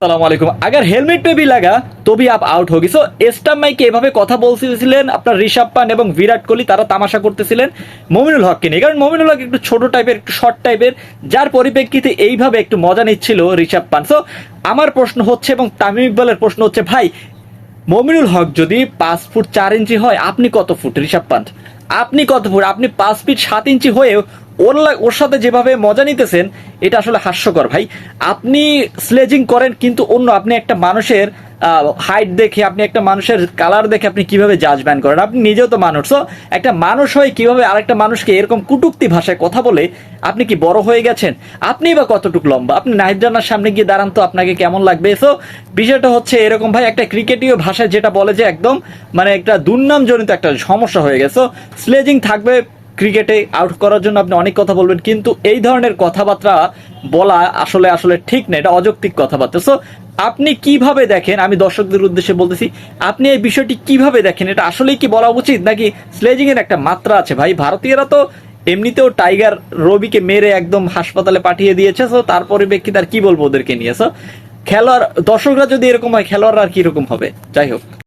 আসসালামু আলাইকুম। হেলমেট পে লাগা তো আপ আউট হোগি। সো এস্টাম মাইকে এভাবে কথা বলতেছিলেন, আপনার ঋষভ পান এবং বিরাট কোহলি, তারা তামাশা করতেছিলেন মমিনুল হককে নিয়ে। কারণ মমিনুল হক একটু ছোট টাইপের একটু শর্ট টাইপের যার পরিপ্রেক্ষিতে এইভাবে একটু মজা নিচ্ছিল ঋষভ পান সো আমার প্রশ্ন হচ্ছে এবং তামিম ইকবালের প্রশ্ন হচ্ছে, ভাই, মমিনুল হক যদি পাঁচ ফুট চার ইঞ্চি হয়, আপনি কত ফুট ঋষভ পান্ট আপনি কত ফুট? আপনি পাঁচ ফিট সাত ইঞ্চি হয়েও ওর ওর সাথে যেভাবে মজা নিতেছেন, এটা আসলে হাস্যকর ভাই। আপনি স্লেজিং করেন, কিন্তু অন্য আপনি একটা মানুষের হাইট দেখে, আপনি একটা মানুষের কালার দেখে আপনি কীভাবে জাজমেন্ট করেন? আপনি নিজেও তো মানুষ তো একটা মানুষ হয়ে কীভাবে আরেকটা মানুষকে এরকম কুটুক্তি ভাষায় কথা বলে, আপনি কি বড় হয়ে গেছেন? আপনি বা কতটুকু লম্বা? আপনি নাহিদ সামনে গিয়ে দাঁড়ান তো আপনাকে কেমন লাগবে? সো বিষয়টা হচ্ছে এরকম ভাই, একটা ক্রিকেটীয় ভাষায় যেটা বলে যে একদম মানে একটা দুর্নামজনিত একটা সমস্যা হয়ে গেছে। স্লেজিং থাকবে ক্রিকেটে আউট করার জন্য আপনি অনেক কথা বলবেন, কিন্তু এই ধরনের কথাবার্তা বলা আসলে আসলে ঠিক না, এটা অযৌক্তিক কথাবার্তা। সো আপনি কীভাবে দেখেন, আমি দর্শকদের উদ্দেশ্যে বলতেছি, আপনি এই বিষয়টি কীভাবে দেখেন, এটা আসলেই কি বলা উচিত, নাকি স্লেজিং এর একটা মাত্রা আছে? ভাই, ভারতীয়রা তো এমনিতেও টাইগার রবিকে মেরে একদম হাসপাতালে পাঠিয়ে দিয়েছে সো তার পরিপ্রেক্ষিতে আর কি বলব ওদেরকে নিয়ে? সো খেলোয়াড়, দর্শকরা যদি এরকম হয়, খেলোয়াড়রা আর কীরকম হবে? যাই হোক।